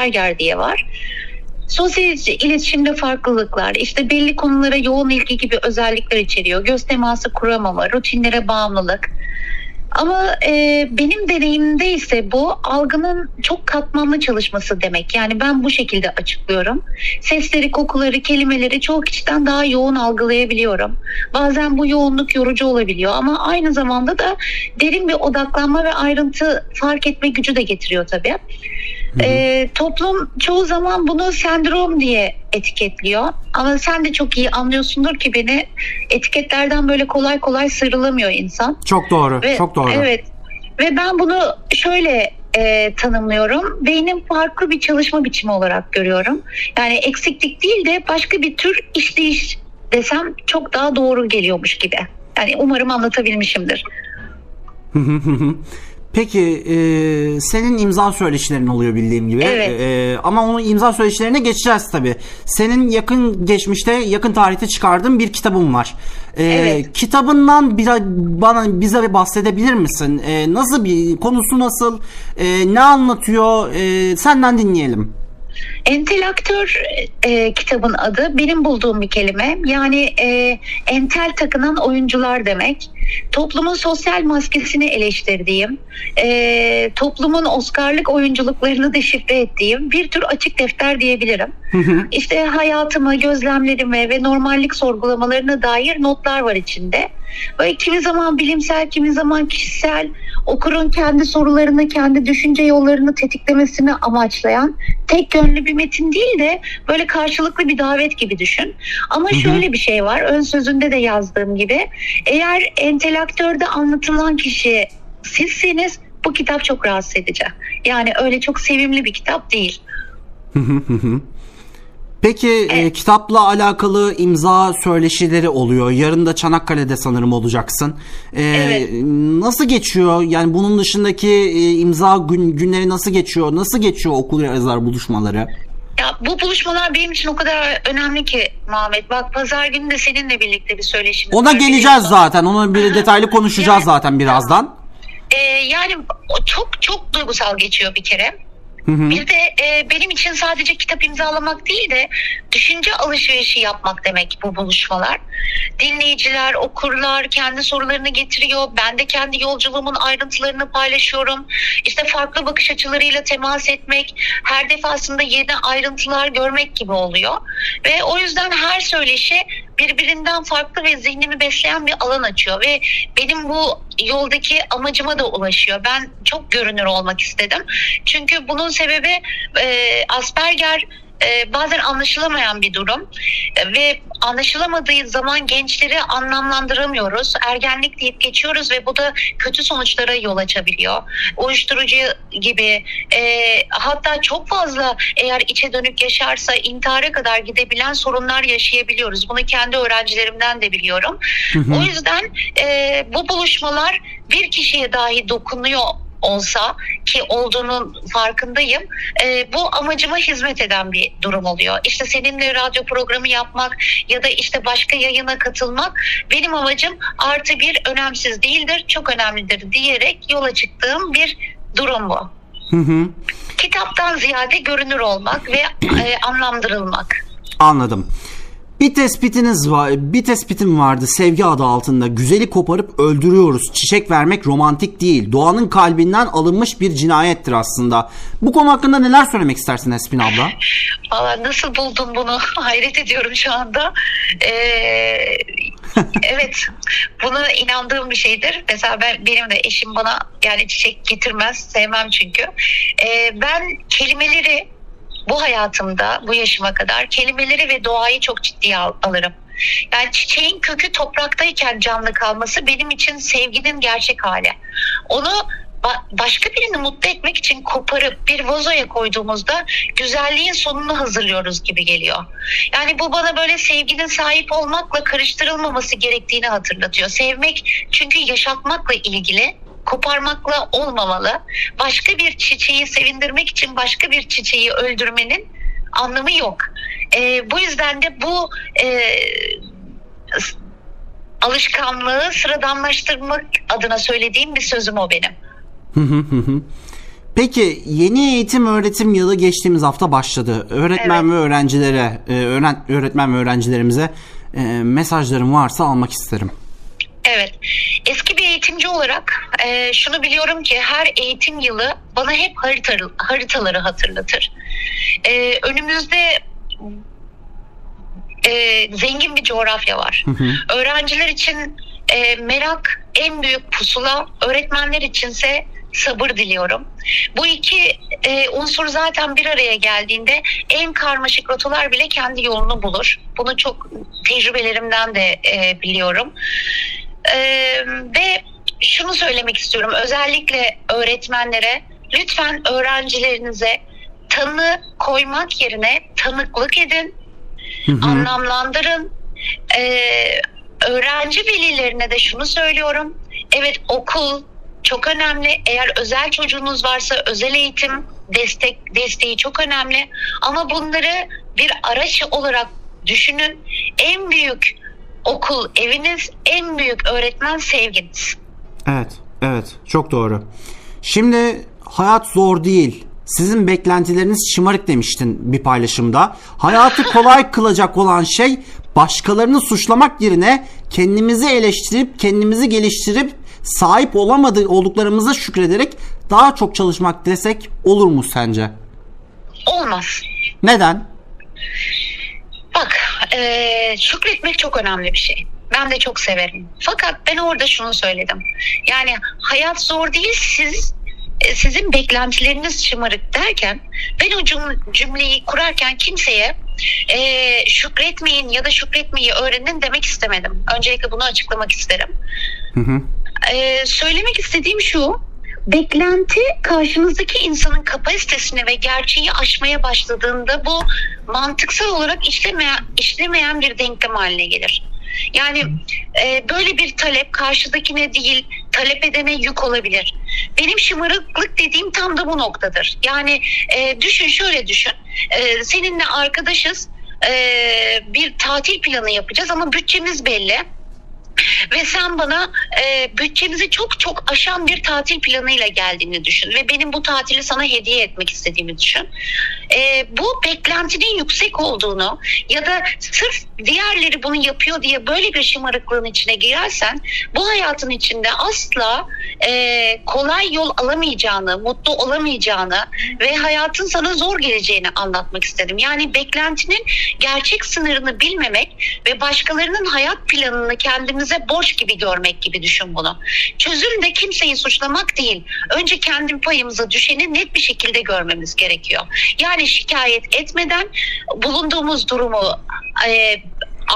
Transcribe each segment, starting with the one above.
Asperger diye var. Sosyal iletişimde farklılıklar, işte belli konulara yoğun ilgi gibi özellikler içeriyor. Göz teması kuramama, rutinlere bağımlılık. Ama e, benim deneyimimde ise bu algının çok katmanlı çalışması demek. Yani ben bu şekilde açıklıyorum. Sesleri, kokuları, kelimeleri çoğu kişiden daha yoğun algılayabiliyorum. Bazen bu yoğunluk yorucu olabiliyor ama aynı zamanda da derin bir odaklanma ve ayrıntı fark etme gücü de getiriyor tabii. E, toplum çoğu zaman bunu sendrom diye etiketliyor. Ama sen de çok iyi anlıyorsundur ki beni etiketlerden böyle kolay kolay sıyrılamıyor insan. Çok doğru, Ve- çok doğru. Evet. Ve ben bunu şöyle e, tanımlıyorum. Beynin farklı bir çalışma biçimi olarak görüyorum. Yani eksiklik değil de başka bir tür işleyiş desem çok daha doğru geliyormuş gibi. Yani umarım anlatabilmişimdir. Peki e, senin imza söyleşilerin oluyor bildiğim gibi. Evet. E, ama onun imza söyleşilerine geçeceğiz tabii. Senin yakın geçmişte, yakın tarihte çıkardığın bir kitabın var. E, Evet. Kitabından bir, bana bize bir bahsedebilir misin? E, nasıl bir konusu nasıl? E, ne anlatıyor? E, senden dinleyelim. Entelaktör e, kitabın adı benim bulduğum bir kelime. Yani e, entel takınan oyuncular demek. Toplumun sosyal maskesini eleştirdiğim, e, toplumun Oscar'lık oyunculuklarını deşifre ettiğim bir tür açık defter diyebilirim. İşte hayatımı, gözlemlerimi ve normallik sorgulamalarına dair notlar var içinde. Böyle kimi zaman bilimsel, kimi zaman kişisel, okurun kendi sorularını, kendi düşünce yollarını tetiklemesini amaçlayan tek yönlü bir metin değil de böyle karşılıklı bir davet gibi düşün. Ama şöyle bir şey var, ön sözünde de yazdığım gibi. Eğer entelaktörde anlatılan kişi sizseniz bu kitap çok rahatsız edici. Yani öyle çok sevimli bir kitap değil. Peki e, kitapla alakalı imza söyleşileri oluyor. Yarın da Çanakkale'de sanırım olacaksın. E, Evet. Nasıl geçiyor? Yani bunun dışındaki e, imza gün, günleri nasıl geçiyor? Nasıl geçiyor okul yazar buluşmaları? Ya bu buluşmalar benim için o kadar önemli ki Muhammed. Bak pazar günü de seninle birlikte bir söyleşimiz Ona var, geleceğiz zaten. Onu bir detaylı konuşacağız Yani- zaten birazdan. Ee, yani çok çok duygusal geçiyor bir kere. Hı hı. Bir de e, benim için sadece kitap imzalamak değil de düşünce alışverişi yapmak demek bu buluşmalar. Dinleyiciler, okurlar kendi sorularını getiriyor. Ben de kendi yolculuğumun ayrıntılarını paylaşıyorum. İşte farklı bakış açılarıyla temas etmek, her defasında yeni ayrıntılar görmek gibi oluyor. Ve o yüzden her söyleşi birbirinden farklı ve zihnimi besleyen bir alan açıyor ve benim bu yoldaki amacıma da ulaşıyor. Ben çok görünür olmak istedim. Çünkü bunun sebebi e, Asperger e, bazen anlaşılamayan bir durum E, ve anlaşılamadığı zaman gençleri anlamlandıramıyoruz. Ergenlik deyip geçiyoruz ve bu da kötü sonuçlara yol açabiliyor. Uyuşturucu gibi e, hatta çok fazla eğer içe dönük yaşarsa intihara kadar gidebilen sorunlar yaşayabiliyoruz. Bunu kendi öğrencilerimden de biliyorum. O yüzden e, bu buluşmalar bir kişiye dahi dokunuyor olsa ki olduğunun farkındayım. e, bu amacıma hizmet eden bir durum oluyor. İşte seninle radyo programı yapmak ya da işte başka yayına katılmak benim amacım artı bir önemsiz değildir, çok önemlidir diyerek yola çıktığım bir durum bu. Hı hı. Kitaptan ziyade görünür olmak ve e, anlamdırılmak. Anladım. Bir tespitiniz var, bir tespitim vardı sevgi adı altında. Güzeli koparıp öldürüyoruz. Çiçek vermek romantik değil. Doğanın kalbinden alınmış bir cinayettir aslında. Bu konu hakkında neler söylemek istersin Espin abla? Valla nasıl buldun bunu hayret ediyorum şu anda. Ee, evet buna inandığım bir şeydir. Mesela ben benim de eşim bana yani çiçek getirmez sevmem çünkü. Ee, ben kelimeleri bu hayatımda bu yaşıma kadar kelimeleri ve doğayı çok ciddiye al- alırım. Yani çiçeğin kökü topraktayken canlı kalması benim için sevginin gerçek hali. Onu ba- başka birini mutlu etmek için koparıp bir vazoya koyduğumuzda güzelliğin sonunu hazırlıyoruz gibi geliyor. Yani bu bana böyle sevginin sahip olmakla karıştırılmaması gerektiğini hatırlatıyor. Sevmek çünkü yaşatmakla ilgili koparmakla olmamalı. Başka bir çiçeği sevindirmek için başka bir çiçeği öldürmenin anlamı yok. Ee, bu yüzden de bu e, alışkanlığı sıradanlaştırmak adına söylediğim bir sözüm o benim. Hı hı hı hı. Peki yeni eğitim öğretim yılı geçtiğimiz hafta başladı. Öğretmen Evet. ve öğrencilere, e, öğren, öğretmen ve öğrencilerimize e, mesajlarım varsa almak isterim. Evet. Eski bir eğitimci olarak e, şunu biliyorum ki her eğitim yılı bana hep haritaları, haritaları hatırlatır. E, önümüzde e, zengin bir coğrafya var. Öğrenciler için e, merak en büyük pusula, öğretmenler içinse sabır diliyorum. Bu iki e, unsur zaten bir araya geldiğinde en karmaşık rotalar bile kendi yolunu bulur. Bunu çok tecrübelerimden de e, biliyorum. E, ve şunu söylemek istiyorum özellikle öğretmenlere lütfen öğrencilerinize tanı koymak yerine tanıklık edin anlamlandırın. Ee, öğrenci velilerine de şunu söylüyorum. Evet okul çok önemli. Eğer özel çocuğunuz varsa özel eğitim destek desteği çok önemli. Ama bunları bir araç olarak düşünün. En büyük okul eviniz, en büyük öğretmen sevginiz. Evet, evet. Çok doğru. Şimdi hayat zor değil. Sizin beklentileriniz şımarık demiştin bir paylaşımda. Hayatı kolay kılacak olan şey başkalarını suçlamak yerine kendimizi eleştirip, kendimizi geliştirip sahip olamadığı olduklarımıza şükrederek daha çok çalışmak desek olur mu sence? Olmaz. Neden? Eee, şükretmek çok önemli bir şey. Ben de çok severim. Fakat ben orada şunu söyledim. Yani hayat zor değil, siz e, sizin beklentileriniz şımarık derken ben o cüm- cümleyi kurarken kimseye eee, şükretmeyin ya da şükretmeyi öğrenin demek istemedim. Öncelikle bunu açıklamak isterim. Hı hı. Ee, söylemek istediğim şu. Beklenti karşınızdaki insanın kapasitesini ve gerçeği aşmaya başladığında bu mantıksal olarak işlemeyen, işlemeyen bir denklem haline gelir. Yani e, böyle bir talep karşıdakine değil talep edene yük olabilir. Benim şımarıklık dediğim tam da bu noktadır. Yani e, düşün şöyle düşün. E, seninle arkadaşız. E, bir tatil planı yapacağız ama bütçemiz belli ve sen bana e, bütçemizi çok çok aşan bir tatil planıyla geldiğini düşün ve benim bu tatili sana hediye etmek istediğimi düşün. E, bu beklentinin yüksek olduğunu ya da sırf diğerleri bunu yapıyor diye böyle bir şımarıklığın içine girersen bu hayatın içinde asla e, kolay yol alamayacağını, mutlu olamayacağını ve hayatın sana zor geleceğini anlatmak istedim. Yani beklentinin gerçek sınırını bilmemek ve başkalarının hayat planını kendimize borç gibi görmek gibi düşün bunu. Çözüm de kimseyi suçlamak değil. Önce kendi payımıza düşeni net bir şekilde görmemiz gerekiyor. Yani şikayet etmeden bulunduğumuz durumu e,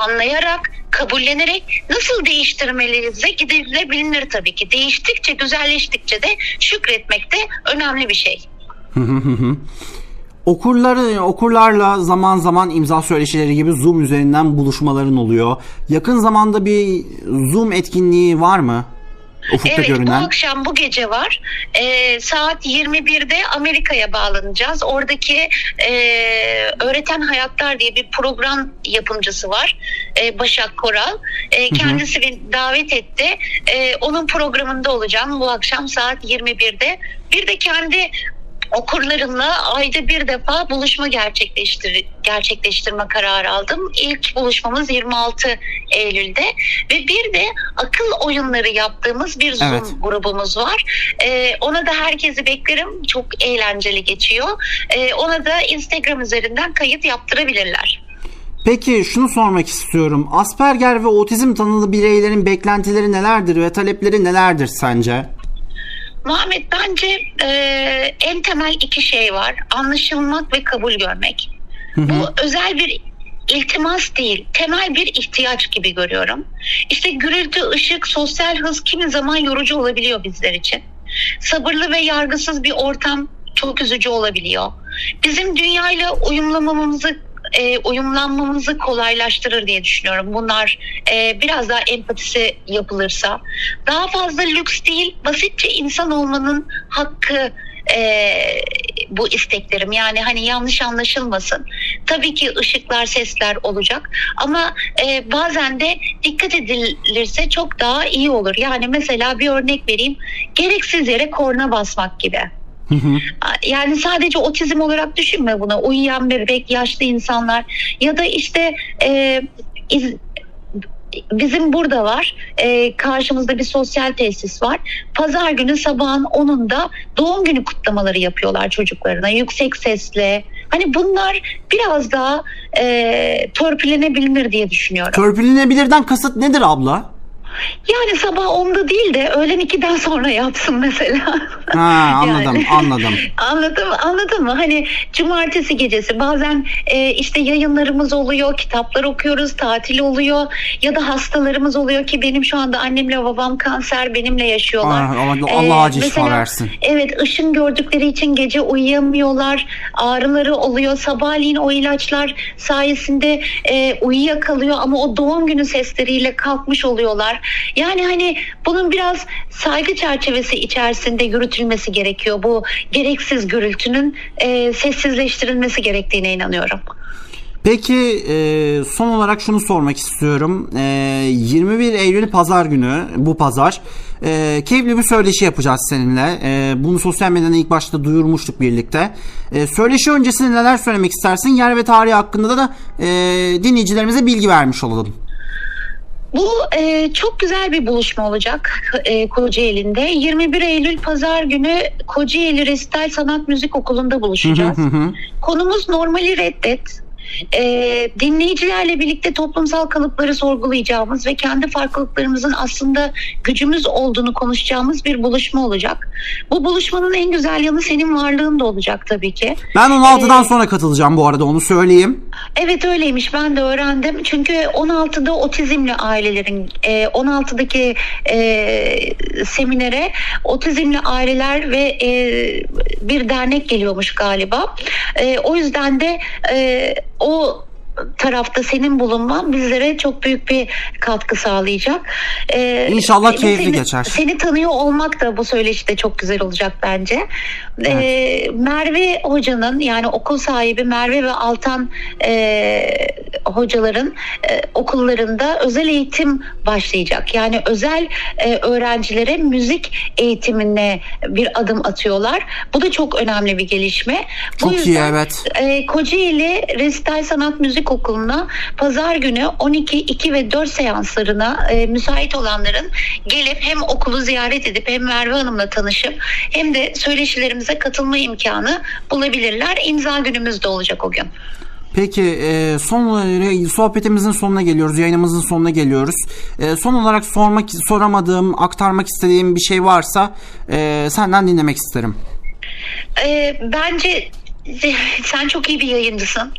anlayarak, kabullenerek nasıl değiştirmeliyizse gidilebilir tabii ki. Değiştikçe, güzelleştikçe de şükretmek de önemli bir şey. Okurları, okurlarla zaman zaman imza söyleşileri gibi Zoom üzerinden buluşmaların oluyor. Yakın zamanda bir Zoom etkinliği var mı? Ufukta Evet görünen. bu akşam bu gece var. Ee, saat 21'de Amerika'ya bağlanacağız. Oradaki e, Öğreten Hayatlar diye bir program yapımcısı var. E, Başak Koral. E, kendisi beni davet etti. E, onun programında olacağım bu akşam saat 21'de. Bir de kendi okurlarımla ayda bir defa buluşma gerçekleştir gerçekleştirme kararı aldım. İlk buluşmamız 26 Eylül'de ve bir de akıl oyunları yaptığımız bir Zoom Evet. grubumuz var. Ee, ona da herkesi beklerim. Çok eğlenceli geçiyor. Ee, ona da Instagram üzerinden kayıt yaptırabilirler. Peki şunu sormak istiyorum. Asperger ve otizm tanılı bireylerin beklentileri nelerdir ve talepleri nelerdir sence? Muhammed bence e, en temel iki şey var. Anlaşılmak ve kabul görmek. Bu özel bir iltimas değil, temel bir ihtiyaç gibi görüyorum. İşte gürültü, ışık, sosyal hız kimi zaman yorucu olabiliyor bizler için. Sabırlı ve yargısız bir ortam çok üzücü olabiliyor. Bizim dünyayla uyumlamamızı e, uyumlanmamızı kolaylaştırır diye düşünüyorum. Bunlar e, biraz daha empatisi yapılırsa. Daha fazla lüks değil, basitçe insan olmanın hakkı e, bu isteklerim. Yani hani yanlış anlaşılmasın. Tabii ki ışıklar, sesler olacak ama e, bazen de dikkat edilirse çok daha iyi olur. Yani mesela bir örnek vereyim. Gereksiz yere korna basmak gibi. Yani sadece otizm olarak düşünme buna. Uyuyan bebek, yaşlı insanlar ya da işte e, iz- bizim burada var. E, karşımızda bir sosyal tesis var. Pazar günü sabahın 10'unda doğum günü kutlamaları yapıyorlar çocuklarına. Yüksek sesle. Hani bunlar biraz daha e, törpülenebilir diye düşünüyorum. Törpülenebilirden kasıt nedir abla? Yani sabah 10'da değil de öğlen 2'den sonra yapsın mesela. Ha anladım Yani. anladım. Anladın mı? Anladın mı? Hani cumartesi gecesi bazen e, işte yayınlarımız oluyor, kitaplar okuyoruz, tatil oluyor ya da hastalarımız oluyor ki benim şu anda annemle babam kanser benimle yaşıyorlar. Ah, Allah- E, Allah acil şifa mesela, versin. Evet ışın gördükleri için gece uyuyamıyorlar, ağrıları oluyor. Sabahleyin o ilaçlar sayesinde e, uyuyakalıyor ama o doğum günü sesleriyle kalkmış oluyorlar. Yani hani bunun biraz saygı çerçevesi içerisinde yürütülmesi gerekiyor. Bu gereksiz gürültünün e, sessizleştirilmesi gerektiğine inanıyorum. Peki e, son olarak şunu sormak istiyorum. E, 21 Eylül pazar günü bu pazar e, keyifli bir söyleşi yapacağız seninle. E, bunu sosyal medyadan ilk başta duyurmuştuk birlikte. E, söyleşi öncesinde neler söylemek istersin? Yer ve tarihi hakkında da e, dinleyicilerimize bilgi vermiş olalım. Bu e, çok güzel bir buluşma olacak e, Kocaeli'nde. 21 Eylül Pazar günü Kocaeli Resital Sanat Müzik Okulu'nda buluşacağız. Hı hı. Konumuz normali reddet. Ee, dinleyicilerle birlikte toplumsal kalıpları sorgulayacağımız ve kendi farklılıklarımızın aslında gücümüz olduğunu konuşacağımız bir buluşma olacak. Bu buluşmanın en güzel yanı senin varlığın da olacak tabii ki. Ben 16'dan Ee, sonra katılacağım bu arada onu söyleyeyim. Evet öyleymiş ben de öğrendim. Çünkü 16'da otizmli ailelerin e, 16'daki e, seminere otizmli aileler ve e, bir dernek geliyormuş galiba. E, o yüzden de e, o tarafta senin bulunman bizlere çok büyük bir katkı sağlayacak. E, İnşallah keyifli seni- geçer. Seni tanıyor olmak da bu söyleşide çok güzel olacak bence. Evet. E, Merve hocanın yani okul sahibi Merve ve Altan e, hocaların e, okullarında özel eğitim başlayacak. Yani özel e, öğrencilere müzik eğitimine bir adım atıyorlar. Bu da çok önemli bir gelişme. Çok Bu iyi, yüzden, evet. e, Kocaeli Resital Sanat Müzik Okulu'na pazar günü 12, 2 ve 4 seanslarına e, müsait olanların gelip hem okulu ziyaret edip hem Merve Hanım'la tanışıp hem de söyleşilerimize katılma imkanı bulabilirler. İmza günümüz de olacak o gün. Peki e, son sohbetimizin sonuna geliyoruz, yayınımızın sonuna geliyoruz. E, son olarak sormak soramadığım, aktarmak istediğim bir şey varsa e, senden dinlemek isterim. Bence sen çok iyi bir yayıncısın.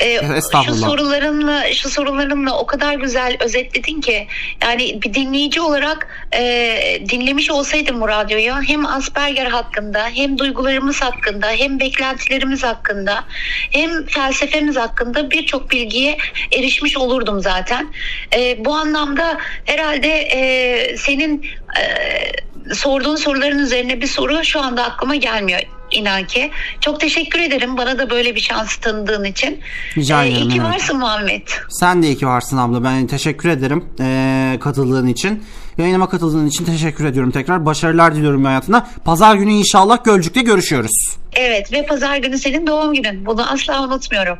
Ee, şu sorularınla şu sorularınla o kadar güzel özetledin ki yani bir dinleyici olarak e, dinlemiş olsaydım bu radyoyu hem Asperger hakkında hem duygularımız hakkında hem beklentilerimiz hakkında hem felsefemiz hakkında birçok bilgiye erişmiş olurdum zaten. E, bu anlamda herhalde e, senin e, sorduğun soruların üzerine bir soru şu anda aklıma gelmiyor inan ki. Çok teşekkür ederim bana da böyle bir şans tanıdığın için. Rica Ee, ederim, iyi ki evet. varsın Muhammed. Sen de iyi ki varsın abla. Ben teşekkür ederim e, katıldığın için. Yayınıma katıldığın için teşekkür ediyorum tekrar. Başarılar diliyorum hayatına. Pazar günü inşallah Gölcük'te görüşüyoruz. Evet ve pazar günü senin doğum günün. Bunu asla unutmuyorum.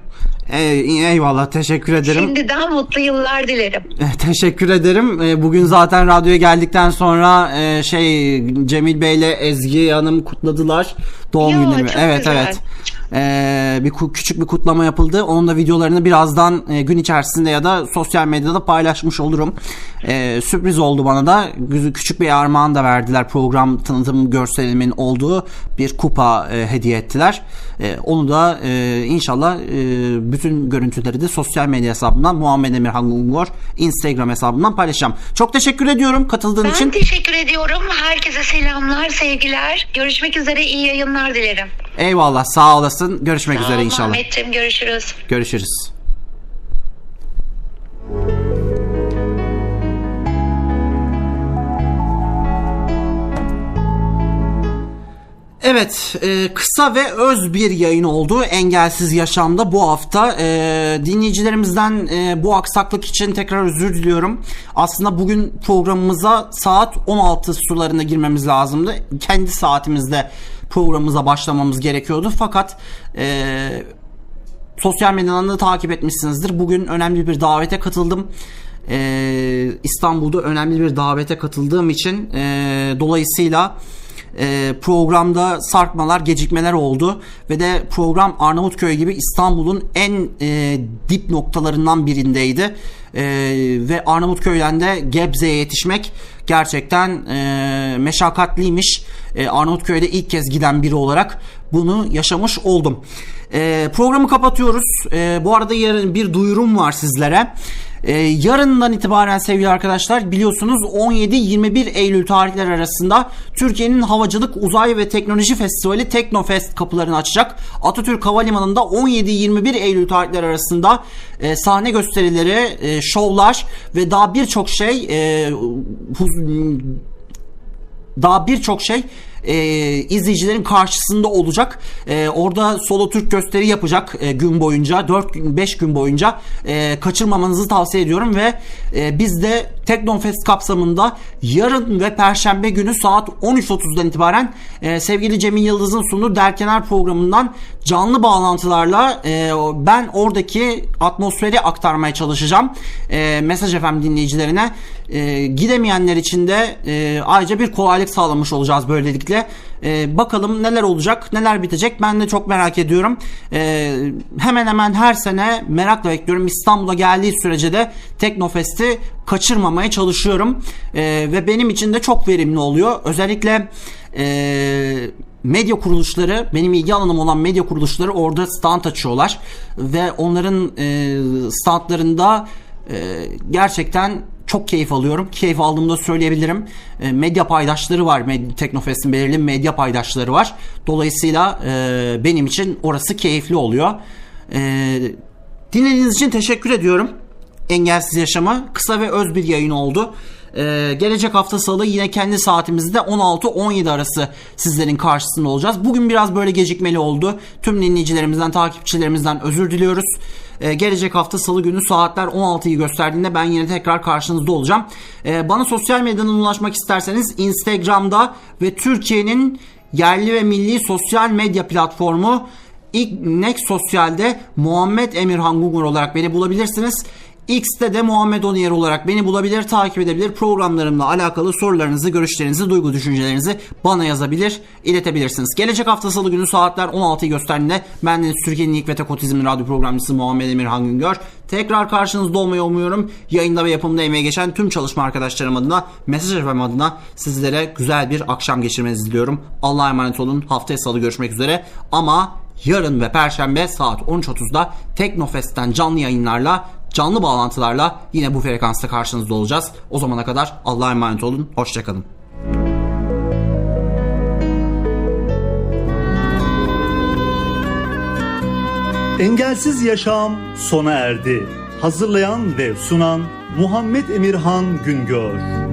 E, eyvallah teşekkür ederim. Şimdiden mutlu yıllar dilerim. Eh, Teşekkür ederim. Eh, Bugün zaten radyoya geldikten sonra eh, şey Cemil Bey'le Ezgi Hanım kutladılar doğum Ya, günümü. Evet güzel. evet. Eh, bir küçük bir kutlama yapıldı. Onun da videolarını birazdan eh, gün içerisinde ya da sosyal medyada paylaşmış olurum. Eh, sürpriz oldu bana da. Küçük bir armağan da verdiler. Program tanıtım görselimin olduğu bir kupa eh, hediye ettiler. Eh, onu da eh, inşallah eh, bütün görüntüleri de sosyal medya hesabımdan Muhammed Emirhan Gungor Instagram hesabımdan paylaşacağım. Çok teşekkür ediyorum katıldığın Ben için. teşekkür ediyorum. Herkese selamlar, sevgiler. Görüşmek üzere. iyi yayınlar dilerim. Eyvallah sağ olasın. Görüşmek Sağ üzere ol inşallah. Muhammedciğim görüşürüz. Görüşürüz. Evet, e, kısa ve öz bir yayın oldu Engelsiz Yaşam'da bu hafta. E, dinleyicilerimizden e, bu aksaklık için tekrar özür diliyorum. Aslında bugün programımıza saat 16 sularında girmemiz lazımdı. Kendi saatimizde programımıza başlamamız gerekiyordu. Fakat sosyal medyadan da takip etmişsinizdir. Bugün önemli bir davete katıldım. İstanbul'da önemli bir davete katıldığım için e, dolayısıyla e, programda sarkmalar, gecikmeler oldu ve de program Arnavutköy gibi İstanbul'un en e, dip noktalarından birindeydi. E, ve Arnavutköy'den de Gebze'ye yetişmek gerçekten e, meşakkatliymiş. E, Arnavutköy'de ilk kez giden biri olarak bunu yaşamış oldum. E, programı kapatıyoruz. E, bu arada yarın bir duyurum var sizlere. Ee, yarından itibaren sevgili arkadaşlar biliyorsunuz 17-21 Eylül tarihler arasında Türkiye'nin Havacılık Uzay ve Teknoloji Festivali Teknofest kapılarını açacak. Atatürk Havalimanı'nda 17-21 Eylül tarihler arasında e, sahne gösterileri, e, şovlar ve daha birçok şey e, daha birçok şey e, izleyicilerin karşısında olacak. E, orada solo Türk gösteri yapacak e, gün boyunca 4-5 gün boyunca e, kaçırmamanızı tavsiye ediyorum ve e, biz de Teknofest kapsamında yarın ve perşembe günü saat 13.30'dan itibaren e, sevgili Cemil Yıldız'ın sunduğu Derkenar programından canlı bağlantılarla e, ben oradaki atmosferi aktarmaya çalışacağım. E, Mesaj FM dinleyicilerine e, gidemeyenler için de e, ayrıca bir kolaylık sağlamış olacağız böylelikle. E, bakalım neler olacak, neler bitecek ben de çok merak ediyorum. E, hemen hemen her sene merakla bekliyorum. İstanbul'a geldiği sürece de Teknofest'i kaçırmamaya çalışıyorum. E, ve benim için de çok verimli oluyor. Özellikle e, medya kuruluşları benim ilgi alanım olan medya kuruluşları orada stand açıyorlar ve onların e, standlarında e, gerçekten çok keyif alıyorum. Keyif aldığımda söyleyebilirim. E, medya paydaşları var. Teknofest'in belirli medya paydaşları var. Dolayısıyla e, benim için orası keyifli oluyor. E, dinlediğiniz için teşekkür ediyorum. Engelsiz Yaşama kısa ve öz bir yayın oldu. Gelecek hafta salı yine kendi saatimizde 16-17 arası sizlerin karşısında olacağız. Bugün biraz böyle gecikmeli oldu. Tüm dinleyicilerimizden, takipçilerimizden özür diliyoruz. Ee, gelecek hafta salı günü saatler 16'yı gösterdiğinde ben yine tekrar karşınızda olacağım. Ee, bana sosyal medyadan ulaşmak isterseniz Instagram'da ve Türkiye'nin yerli ve milli sosyal medya platformu İlk Sosyal'de Muhammed Emirhan Gungur olarak beni bulabilirsiniz. X'te de Muhammed Oniyer olarak beni bulabilir, takip edebilir. Programlarımla alakalı sorularınızı, görüşlerinizi, duygu düşüncelerinizi bana yazabilir, iletebilirsiniz. Gelecek hafta salı günü saatler 16'yı gösterdiğinde ben de Türkiye'nin ilk ve tek otizm radyo programcısı Muhammed Emirhan Güngör. Tekrar karşınızda olmayı umuyorum. Yayında ve yapımda emeği geçen tüm çalışma arkadaşlarım adına, Mesaj FM adına sizlere güzel bir akşam geçirmenizi diliyorum. Allah'a emanet olun. Haftaya salı görüşmek üzere. Ama yarın ve perşembe saat 13.30'da Teknofest'ten canlı yayınlarla canlı bağlantılarla yine bu frekansta karşınızda olacağız. O zamana kadar Allah'a emanet olun. Hoşçakalın. Engelsiz Yaşam sona erdi. Hazırlayan ve sunan Muhammed Emirhan Güngör.